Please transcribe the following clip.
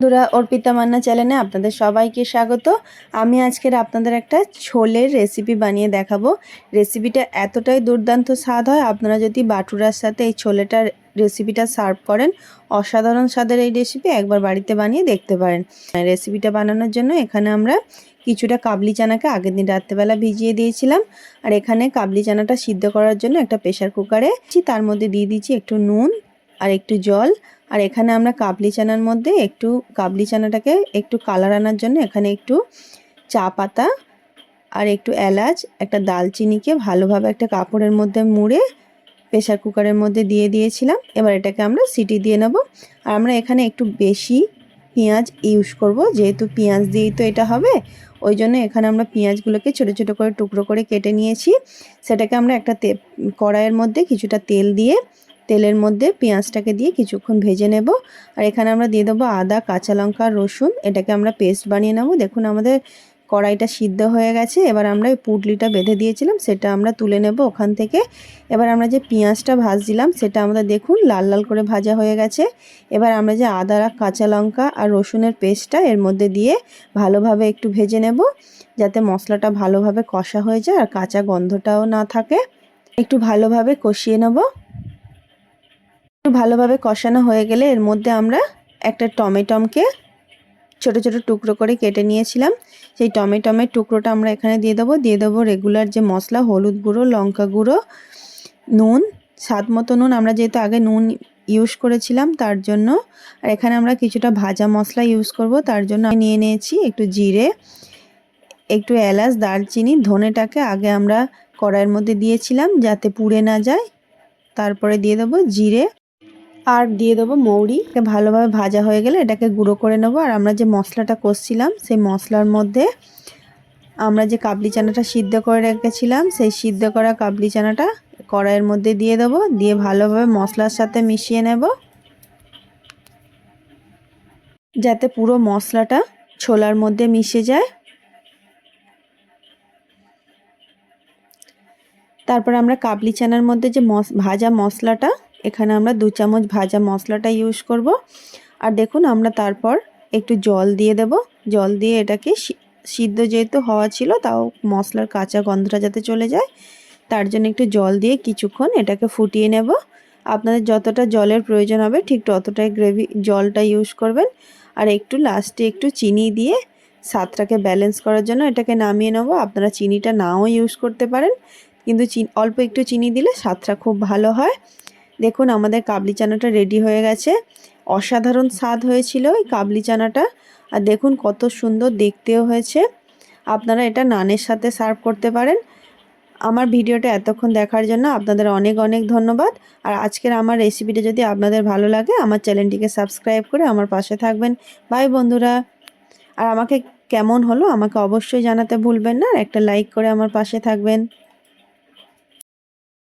বন্ধুরা, অর্পিতা মান্না চ্যানেলে আপনাদের সবাইকে স্বাগত। আমি আজকের আপনাদের একটা ছোলের রেসিপি বানিয়ে দেখাবো। রেসিপিটা এতটাই দুর্দান্ত স্বাদ হয়, আপনারা যদি বাটুরার সাথে এই ছোলেটার রেসিপিটা সার্ভ করেন, অসাধারণ স্বাদের এই রেসিপি একবার বাড়িতে বানিয়ে দেখতে পারেন। রেসিপিটা বানানোর জন্য এখানে আমরা কিছুটা কাবলি চানাকে আগের দিন রাত্রেবেলা ভিজিয়ে দিয়েছিলাম। আর এখানে কাবলি চানাটা সিদ্ধ করার জন্য একটা প্রেশার কুকারে তার মধ্যে দিয়ে দিচ্ছি একটু নুন আর একটু জল। আর এখানে আমরা কাবলি চানার মধ্যে একটু, কাবলি চানাটাকে একটু কালার আনার জন্য এখানে একটু চা পাতা আর একটু এলাচ, একটা দালচিনিকে ভালোভাবে একটা কাপড়ের মধ্যে মুড়ে প্রেশার কুকারের মধ্যে দিয়ে দিয়েছিলাম। এবার এটাকে আমরা সিটি দিয়ে নেব। আর আমরা এখানে একটু বেশি পেঁয়াজ ইউজ করব, যেহেতু পেঁয়াজ দিয়েই তো এটা হবে, ওই জন্য এখানে আমরা পেঁয়াজগুলোকে ছোটো ছোটো করে টুকরো করে কেটে নিয়েছি। সেটাকে আমরা একটা কড়াইয়ের মধ্যে কিছুটা তেল দিয়ে তেলের মধ্যে পেঁয়াজটাকে দিয়ে কিছুক্ষণ ভেজে নেব। আর এখানে আমরা দিয়ে দেবো আদা, কাঁচা লঙ্কা, রসুন। এটাকে আমরা পেস্ট বানিয়ে নেব। দেখুন আমাদের কড়াইটা সিদ্ধ হয়ে গেছে। এবার আমরা ওই পুটলিটা বেঁধে দিয়েছিলাম, সেটা আমরা তুলে নেব ওখান থেকে। এবার আমরা যে পেঁয়াজটা ভাজছিলাম, সেটা আমরা দেখুন লাল লাল করে ভাজা হয়ে গেছে। এবার আমরা যে আদা, কাঁচা লঙ্কা আর রসুনের পেস্টটা এর মধ্যে দিয়ে ভালোভাবে একটু ভেজে নেব, যাতে মশলাটা ভালোভাবে কষা হয়ে যায় আর কাঁচা গন্ধটাও না থাকে। একটু ভালোভাবে কষিয়ে নেব। একটু ভালোভাবে কষানো হয়ে গেলে এর মধ্যে আমরা একটা টমেটমকে ছোট ছোট টুকরো করে কেটে নিয়েছিলাম। সেই টমেটমের টুকরোটা আমরা এখানে দিয়ে দেবো। দিয়ে দেবো রেগুলার যে মশলা, হলুদ গুঁড়ো, লঙ্কা গুঁড়ো, নুন, স্বাদ মতো নুন। আমরা যেহেতু আগে নুন ইউজ করেছিলাম, তার জন্য আর এখানে আমরা কিছুটা ভাজা মশলা ইউজ করব। তার জন্য আমি নিয়ে নিয়েছি একটু জিরে, একটু এলাচ, দারচিনি, ধনেটাকে আগে আমরা কড়াইয়ের মধ্যে দিয়েছিলাম যাতে পুড়ে না যায়। তারপরে দিয়ে দেবো জিরে আর দিয়ে দেবো মৌরি। ভালোভাবে ভাজা হয়ে গেলে এটাকে গুঁড়ো করে নেব। আর আমরা যে মশলাটা কষছিলাম, সেই মশলার মধ্যে আমরা যে কাবলি চানাটা সিদ্ধ করে রেখেছিলাম, সেই সিদ্ধ করা কাবলি চানাটা কড়াইয়ের মধ্যে দিয়ে দেবো। দিয়ে ভালোভাবে মশলার সাথে মিশিয়ে নেব। যাতে পুরো মশলাটা ছোলার মধ্যে মিশে যায়। তারপর আমরা কাবলি চানার মধ্যে যে ভাজা মশলাটা এখানে আমরা দু চামচ ভাজা মশলাটা ইউজ করব। আর দেখুন, আমরা তারপর একটু জল দিয়ে দেব। জল দিয়ে এটাকে সিদ্ধ যেহেতু হওয়া ছিল, তাও মশলার কাঁচা গন্ধটা যাতে চলে যায়, তার জন্য একটু জল দিয়ে কিছুক্ষণ এটাকে ফুটিয়ে নেব। আপনাদের যতটা জলের প্রয়োজন হবে, ঠিক ততটাই গ্রেভি, জলটা ইউজ করবেন। আর একটু লাস্টে একটু চিনি দিয়ে স্বাদটাকে ব্যালেন্স করার জন্য এটাকে নামিয়ে নেব। আপনারা চিনিটা নাও ইউজ করতে পারেন। কিন্তু অল্প একটু চিনি দিলে স্বাদটা খুব ভালো হয়। দেখুন, আমাদের কাবলি চানাটা রেডি হয়ে গেছে। অসাধারণ স্বাদ হয়েছিল এই কাবলি চানাটা। আর দেখুন, কত সুন্দর দেখতেও হয়েছে। আপনারা এটা নানের সাথে সার্ভ করতে পারেন। আমার ভিডিওটা এতক্ষণ দেখার জন্য আপনাদের অনেক অনেক ধন্যবাদ। আর আজকের আমার রেসিপিটা যদি আপনাদের ভালো লাগে, আমার চ্যানেলটিকে সাবস্ক্রাইব করে আমার পাশে থাকবেন। বাই বন্ধুরা। আর আমাকে কেমন হলো, আমাকে অবশ্যই জানাতে ভুলবেন না। একটা লাইক করে আমার পাশে থাকবেন।